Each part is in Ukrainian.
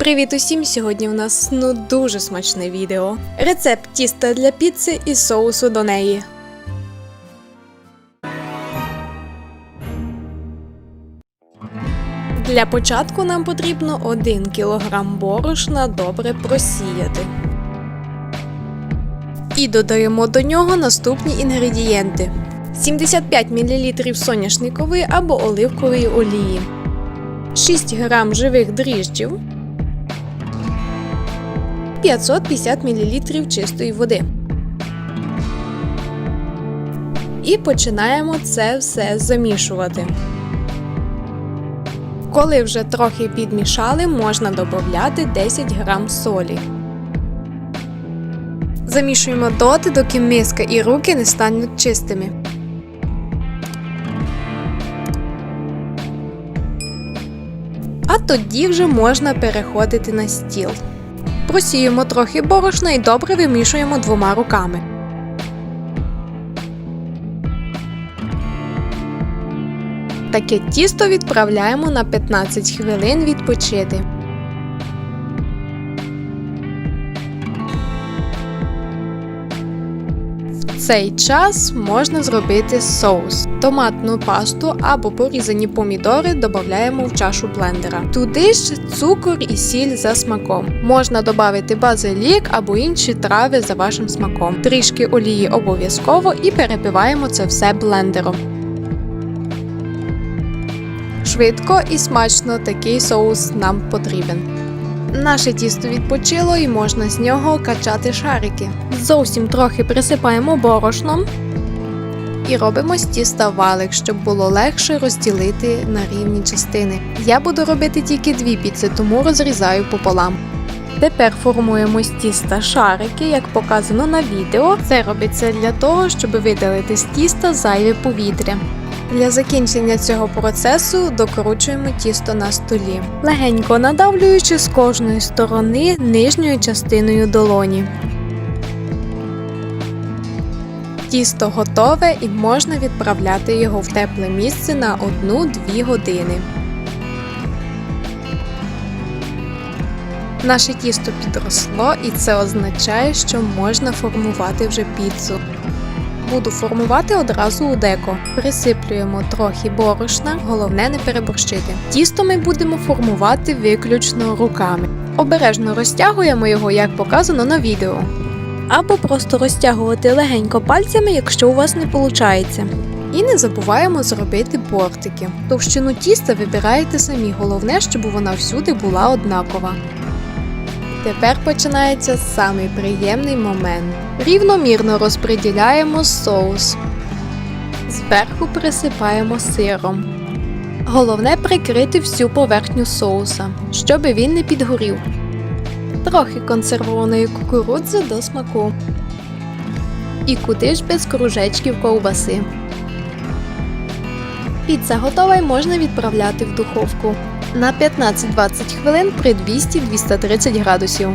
Привіт усім! Сьогодні у нас ну дуже смачне відео. Рецепт тіста для піци і соусу до неї. Для початку нам потрібно 1 кг борошна добре просіяти. І додаємо до нього наступні інгредієнти: 75 мл соняшникової або оливкової олії, 6 г живих дріжджів, 550 мл чистої води. І починаємо це все замішувати. Коли вже трохи підмішали, можна додати 10 г солі. Замішуємо доти, доки миска і руки не стануть чистими. А тоді вже можна переходити на стіл. Просіємо трохи борошна і добре вимішуємо двома руками. Таке тісто відправляємо на 15 хвилин відпочити. Цей час можна зробити соус. Томатну пасту або порізані помідори додаємо в чашу блендера. Туди ж цукор і сіль за смаком. Можна додати базилік або інші трави за вашим смаком. Трішки олії обов'язково і перебиваємо це все блендером. Швидко і смачно такий соус нам потрібен. Наше тісто відпочило і можна з нього качати шарики. Зовсім трохи присипаємо борошном і робимо з тіста валик, щоб було легше розділити на рівні частини. Я буду робити тільки дві піци, тому розрізаю пополам. Тепер формуємо з тіста шарики, як показано на відео. Це робиться для того, щоб видалити з тіста зайве повітря. Для закінчення цього процесу докручуємо тісто на столі, легенько надавлюючи з кожної сторони нижньою частиною долоні. Тісто готове і можна відправляти його в тепле місце на 1-2 години. Наше тісто підросло і це означає, що можна формувати вже піцу. Буду формувати одразу у деко. Присиплюємо трохи борошна, головне не переборщити. Тісто ми будемо формувати виключно руками. Обережно розтягуємо його, як показано на відео. Або просто розтягувати легенько пальцями, якщо у вас не виходить. І не забуваємо зробити бортики. Товщину тіста вибираєте самі, головне, щоб вона всюди була однакова. Тепер починається самий приємний момент. Рівномірно розподіляємо соус. Зверху присипаємо сиром. Головне прикрити всю поверхню соуса, щоб він не підгорів. Трохи консервованої кукурудзи до смаку. І куди ж без кружечків ковбаси. Піца готова і можна відправляти в духовку на 15-20 хвилин при 200-230 градусів.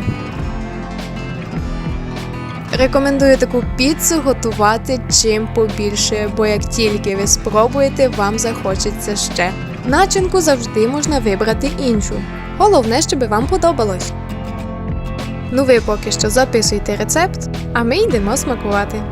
Рекомендую таку піцу готувати чим побільше, бо як тільки ви спробуєте, вам захочеться ще. Начинку завжди можна вибрати іншу. Головне, щоб вам подобалось. Ну ви поки що записуйте рецепт, а ми йдемо смакувати.